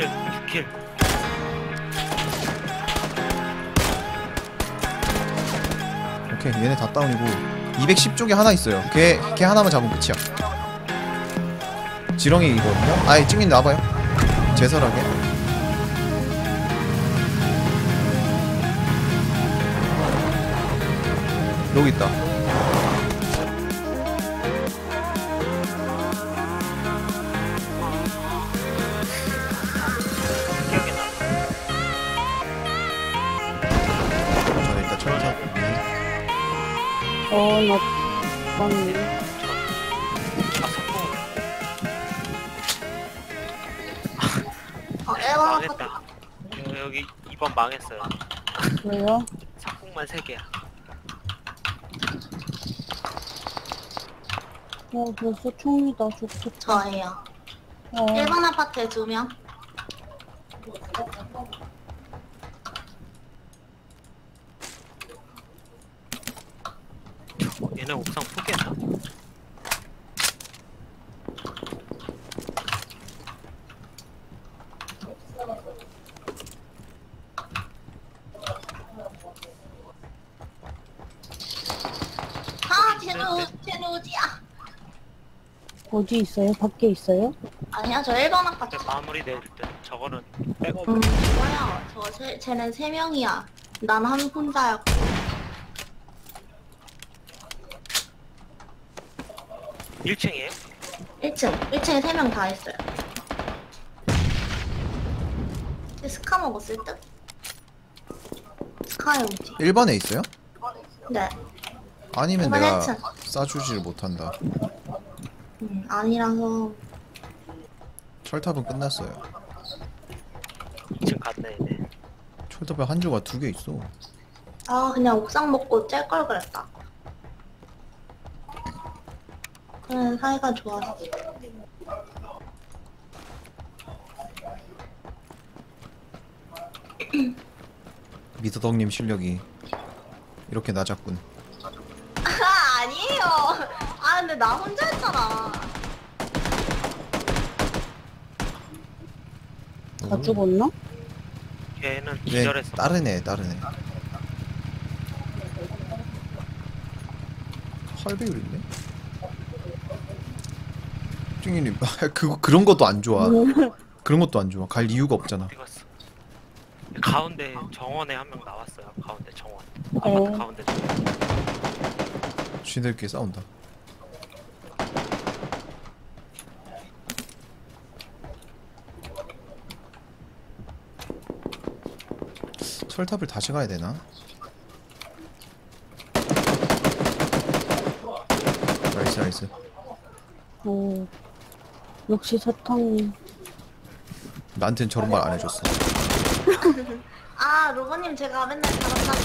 6킬 6킬 오케이 얘네 다 다운이고 210쪽에 하나 있어요. 걔, 걔 하나만 잡으면 끝이야. 지렁이거든요? 아이 찍민 나와봐요. 제설하게. 여기 있다 어, 나, 맞네. 어, 망했다 여- 여기 2번 망했어요 왜요? 상공만 3개야 어, 벌써 총이다. 좋겠다. 저예요. 어, 1번 아파트에 두 명. 얘네 옥상 포기했나? 아, 쟤는, 쟤는 어디야? 어디 있어요? 밖에 있어요? 아니야, 저 1번 아파트. 마무리 내릴 때 저거는 백업 음, 뭐야? 저, 쟤, 쟤는 세 명이야. 난 한 혼자야. 1층이에요? 1층. 1층에 세명다 있어요. 쟤 스카 먹었을 듯? 스카에 오지. 1번에 있어요? 네. 아니면 내가 해층. 싸주지를 못한다 음, 아니라서. 철탑은 끝났어요 2층 갔네 얘네 철탑에 한 조가 두 개 있어 아, 그냥 옥상 먹고 짤 걸 그랬다. 그래, 사이가 좋았어. 미더덕님 실력이 이렇게 낮았군 아, 아니에요. 아, 근데 나 혼자 했잖아. 다 죽었나? 걔는 얘 기절했어 다른 애 다른 애 할배율 있네 찡이님. 그거 그런 것도 안 좋아. 그런 것도 안 좋아. 갈 이유가 없잖아. 가운데 정원에 한 명 나왔어요. 가운데 정원. 어. 아파트 가운데 정원. 쥐들끼리 싸운다. 철탑을 다시 가야 되나? 나이스 나이스. 어, 역시 사탕. 나한텐 저런 말 안 해줬어 아, 로버님 제가 맨날 잘한다고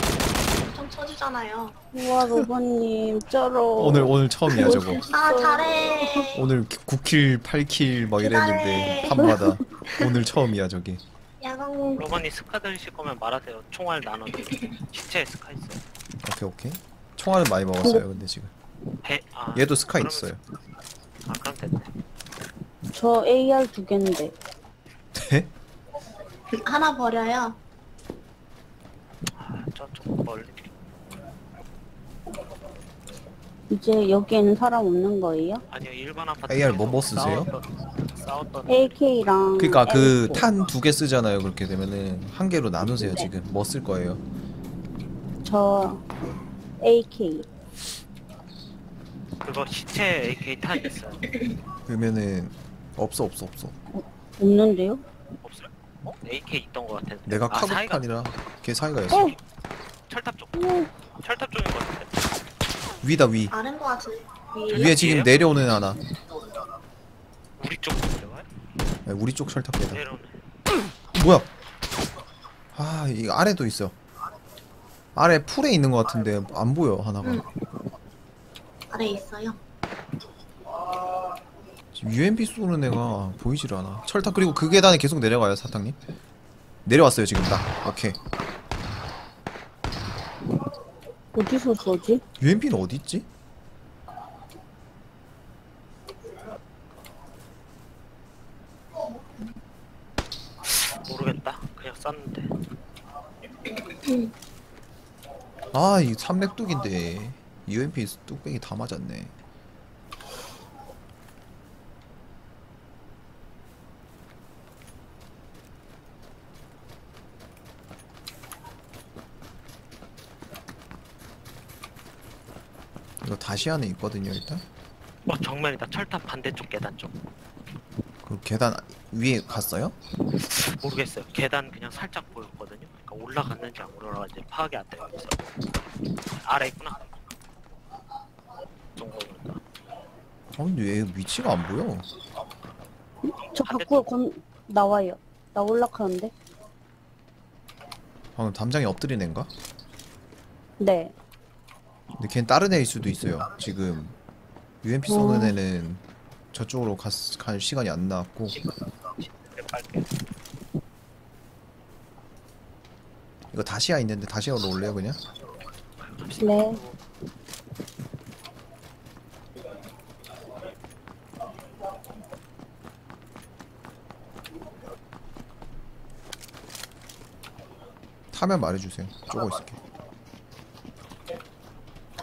엄청 쳐주잖아요. 우와, 로버님, 쩔어. 오늘 오늘 처음이야 저거 아, 잘해. 오늘 9킬 8킬 막 이랬는데 기다려. 판마다 오늘 처음이야 저게 야광. 로건이 스카 들실 거면 말하세요 총알 나눠드릴게요 시체에 스카 있어요 오케이 오케이 총알은 많이 먹었어요 근데 지금 배, 아, 얘도 스카 그러면- 있어요 아 그럼 됐네 저 AR 두 개인데. 네? 하나 버려요. 아 저쪽 멀리 이제 여기에는 사람 없는 거예요? 아니요 일반 아파트 AR 뭐 뭐 쓰세요? 싸웠던, 싸웠던 AK랑. 그러니까 그 M4. 탄 두 개 쓰잖아요 그렇게 되면은 한 개로 나누세요 지금 뭐 쓸 거예요 저 AK. 그거 시체 AK 탄 있어요 그러면은 없어 없어 없어 없는데요? 없어요? 어? AK 있던 거 같은데 내가 아, 사이가 카고판이라 걔 사이가였어 어! 철탑 쪽 오, 철탑 쪽인 거 같은데 위다 위 아는 거 같은데. 위에 지금 내려오는 하나 우리 쪽 내려가요? 네, 우리 쪽 내려오네 뭐야 아 이거 아래도 있어 아래 풀에 있는 것 같은데 안 보여 하나가 응. 아래 있어요. 지금 UMP 쏘는 애가 보이질 않아. 철탑 그리고 그 계단에 계속 내려가요 사탕님? 내려왔어요 지금 딱. 오케이. 어디서 쏘지? UMP는 어디 있지? 쐈는데. 아, 이 삼렉뚝인데. UMP 뚝배기 다 맞았네. 이거 다시 안에 있거든요, 일단. 어 정면이다 철탑 반대쪽 계단 쪽 그 계단 위에 갔어요? 모르겠어요 계단 그냥 살짝 보였거든요 그러니까 올라갔는지 안 올라갔는지 파악이 안 되고 있어 아래 있구나 보니까 아, 근데 왜 위치가 안 보여? 저 밖으로 건 나와요. 나 올라가는데? 방금 담장에 엎드린 애인가? 네. 근데 걔는 다른 애일 수도 있어요. 지금 UMP 쏘는 애는 저쪽으로 갔, 갈 시간이 안 나왔고 이거 다시야 있는데 다시야로 올래요 그냥? 네. 타면 말해주세요. 쪼고 있을게.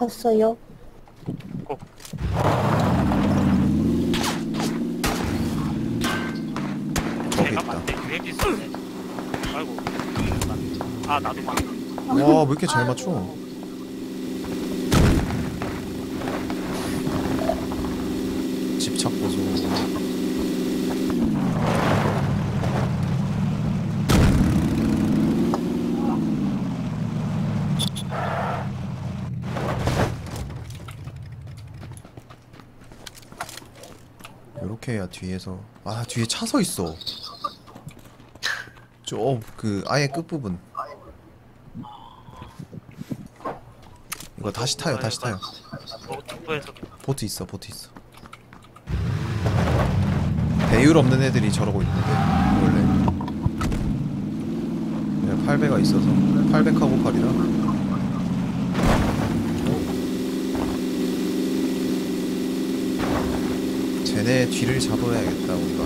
탔어요. 꼭 제가 있다. 맞대 UMP 쏘네 아이고 아 나도 맞 와왜 이렇게 잘 맞춰? 집착 보소. 요렇게 해야 뒤에서 아 뒤에 차서 있어. 저 그 아예 끝 부분. 이거 다시 타요, 다시 타요. 보트 있어, 보트 있어. 배율 없는 애들이 저러고 있는데 원래. 네, 8배가 있어서 800하고 8이라. 쟤네 뒤를 잡아야겠다 우리가.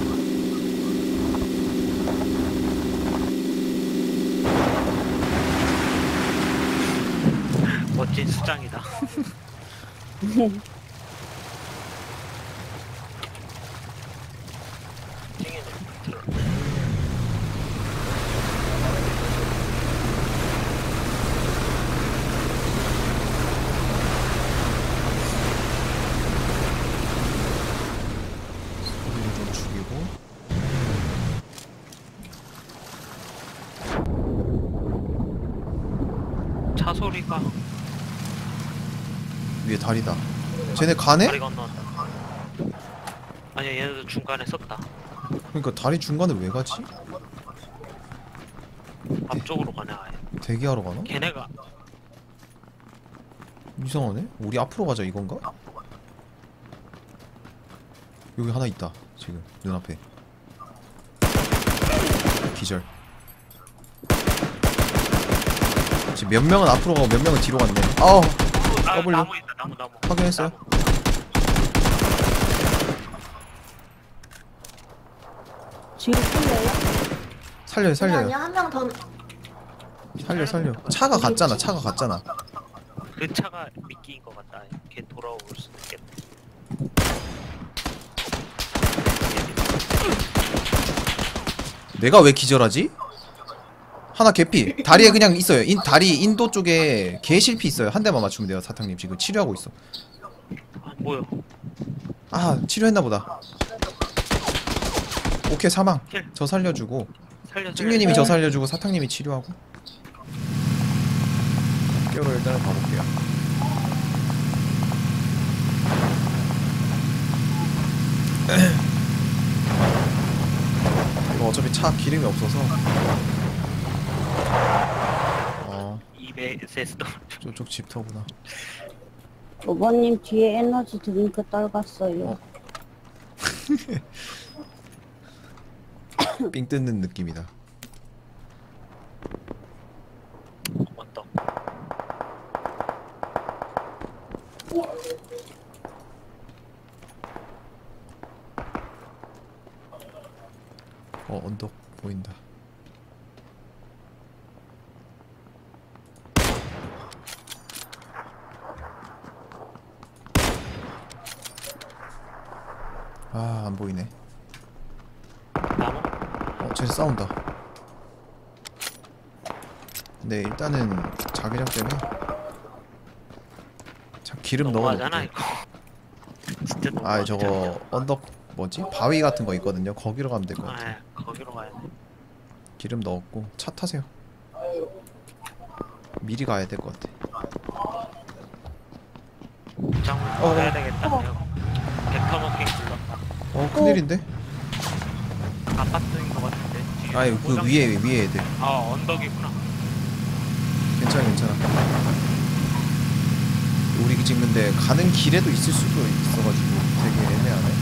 멋진 수장이다 찡이네 들어 소리를 좀 죽이고. 차 소리가 위에 다리다. 쟤네 가네? 다리 건너왔다 아니야 얘네도 중간에 섰다 그러니까 다리 중간에 왜 가지? 앞쪽으로 가네 아예 대기하러 가나? 걔네가 이상하네? 우리 앞으로 가자 이건가? 여기 하나 있다 지금 눈앞에 기절 지금 몇 명은 앞으로 가고 몇 명은 뒤로 갔네 아우 아, W. 나무 있다 나무 나무 확인했어요? 뒤로 풀려요? 살려요 아니 살려요 아니야 한명 더. 살려 살려 차가 갔잖아 차가 갔잖아 그 차가 미끼인 것 같다 걔 돌아올 수도 있겠네 내가 왜 기절하지? 하나 개피. 다리에 그냥 있어요. 인, 다리 인도 쪽에 개실피 있어요. 한 대만 맞추면 돼요 사탕님. 지금 치료하고 있어. 아 뭐야 아 치료했나 보다. 오케이 사망. 힐. 저 살려주고. 살려 찡류님이 저 살려주고 사탕님이 치료하고. 학교로 일단은 가볼게요. 이거 어차피 차 기름이 없어서 어 입에 세스도 저쪽 집터구나 오버님 뒤에 에너지 드링크 떨갔어요. 어. 삥 뜯는 느낌이다 언덕 어 언덕 보인다 아 안 보이네 나무? 어 쟤네 싸운다 네 일단은 자기장 때문에 참 기름 너무하잖아 넣어놓고 이거. 진짜 너무. 아 저거 언덕 뭐지 바위 같은 거 있거든요 거기로 가면 될 것 같아 아, 거기로 가야 돼. 기름 넣었고 차 타세요 미리 가야 될 것 같아 장을 어. 가야 되겠다. 벡터 먹기 불렀다. 어 큰일인데? 아파트인 것 같은데. 뒤에 아니 그 고정- 위에 위에 애들. 아 언덕이구나. 괜찮아 괜찮아. 우리 지금 근데 가는 길에도 있을 수도 있어가지고 되게 애매하네.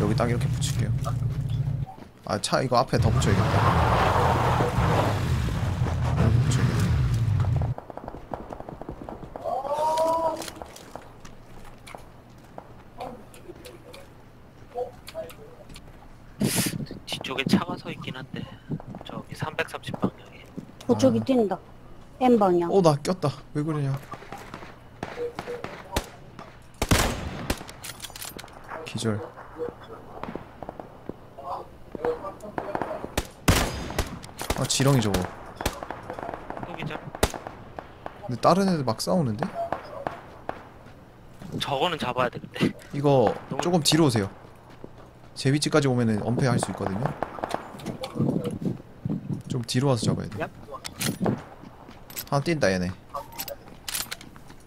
여기 딱 이렇게 붙일게요. 아 차 이거 앞에 더 붙여야겠다 여기 붙여야겠다 뒤쪽에 차가 서 있긴 한데 저기 330 방향에. 그쪽이 아. 뛴다. M 방향. 어 나 꼈다 왜 그러냐 기절 아 지렁이 저거. 근데 다른 애들 막 싸우는데? 저거는 잡아야 돼 근데. 이거 조금 뒤로 오세요 제 위치까지 오면은 엄폐 할 수 있거든요 좀 뒤로 와서 잡아야 돼. 얍. 하나 뛴다 얘네.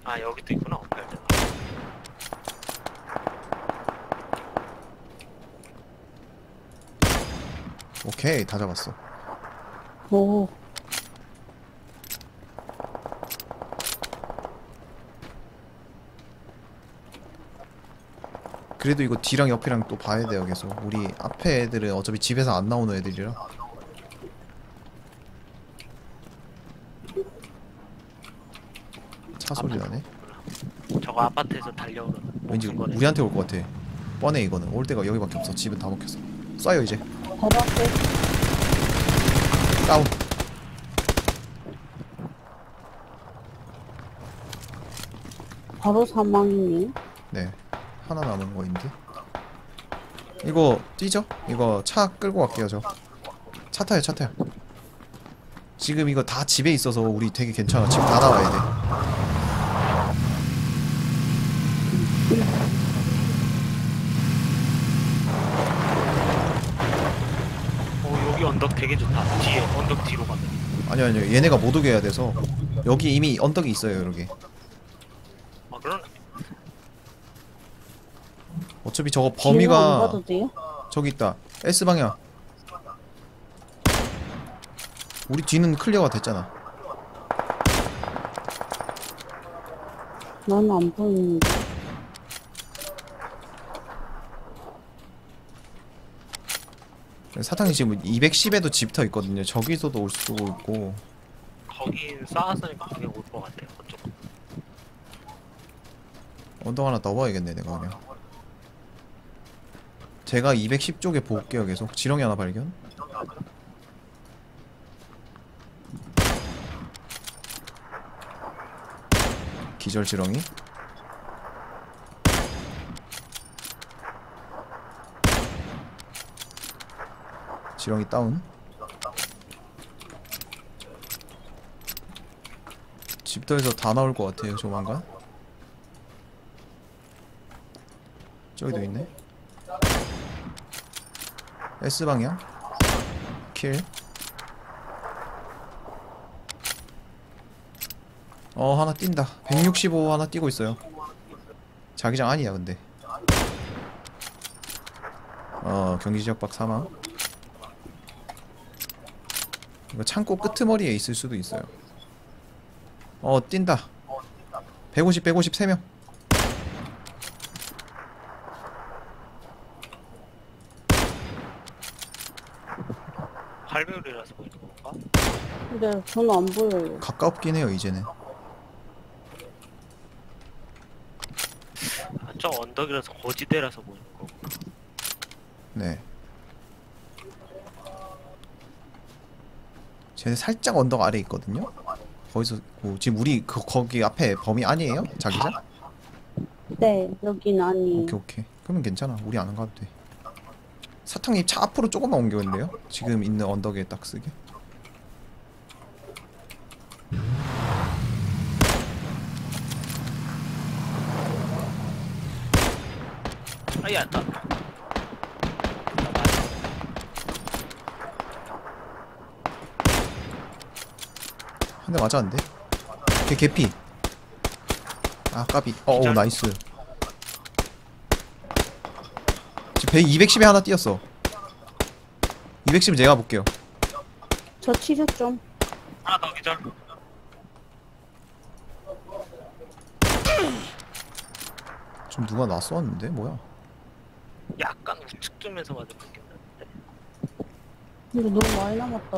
아 여기도 있구나. 오케이 다 잡았어. 오. 그래도 이거 뒤랑 옆이랑 또 봐야 돼요 계속. 우리 앞에 애들은 어차피 집에서 안 나오는 애들이라 차 소리 나네. 저거 아파트에서 달려오는. 왠지 거네. 우리한테 올 것 같아. 뻔해 이거는. 올 데가 여기밖에 없어. 집은 다 먹혔어. 쏴요 이제. 바로 앞에 다운. 바로 사망이네. 네. 하나 남은 거인데 이거 뛰죠? 이거 차 끌고 갈게요 저. 차 타요 차 타요. 지금 이거 다 집에 있어서 우리 되게 괜찮아. 집 다 나와야 돼 어 여기 언덕 되게 좋다. 뒤에 언덕 뒤로 가면. 아니요 아니요 얘네가 못 오게 해야 돼서 여기 이미 언덕이 있어요 여기 아 그런. 어차피 저거 안 범위가 돼요? 저기 있다 S방향 우리 뒤는 클리어가 됐잖아 나는 안 보이는데. 사탕이 지금 210에도 집터 있거든요. 저기서도 올 수도 있고. 거기 쌓았으니까 그게 올것 같아요. 그쪽. 언덕 하나 넣어봐야겠네 내가 그냥 제가 210쪽에 볼게요 계속. 지렁이 하나 발견. 기절 지렁이 지렁이 다운 집터에서 다 나올 것 같아요 조만간 저기도 있네 S방향 킬 어, 하나 뛴다. 165 하나 뛰고 있어요. 자기장 아니야, 근데. 어, 경기 지역 밖 사망. 이거 창고 끄트머리에 있을 수도 있어요. 어, 뛴다. 150, 150, 3명. 할배율이라서 보이는 건가? 근데 저는 안 보여요. 가깝긴 해요, 이제는. 아, 저 언덕이라서 거지대라서 보이는 거구나. 네. 쟤네 살짝 언덕 아래 있거든요. 거기서 뭐 지금 우리 그 거기 앞에 범위 아니에요? 자기장? 네, 여긴 아니에요. 오케이 오케이 그러면 괜찮아 우리 안 가도 돼 사탕님 차 앞으로 조금만 옮겨는데요 지금 있는 언덕에 딱 쓰게 아야 나. 한 대 맞았는데 걔 개피 아 까비 기절. 나이스 지금 100, 210에 하나 뛰었어 210을 제가 볼게요 저 치료 좀. 하나 더 기절. 좀 누가 나 쏘았는데 뭐야 약간 우측 쪽에서 맞은 느낌 나는데. 근데 너무 많이 남았다.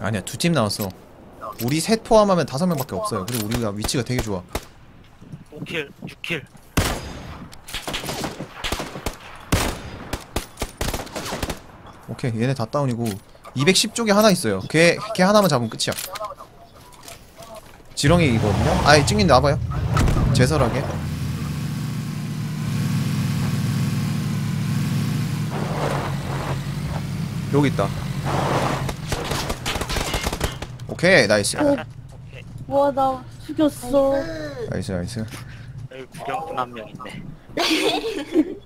아니야 두 팀 나왔어. 우리 셋 포함하면 다섯 명밖에 없어요. 그리고 우리가 위치가 되게 좋아. 5킬, 6킬. 오케이 얘네 다 다운이고. 210쪽에 하나 있어요. 걔, 걔 하나만 잡으면 끝이야. 지렁이거든요? 아이 찍님 나와봐요. 제설하게. 여기 있다 오케이 나이스 오. 오케이. 와, 나 죽였어. 나이스 나이스 여기 구경꾼 한 명 있네.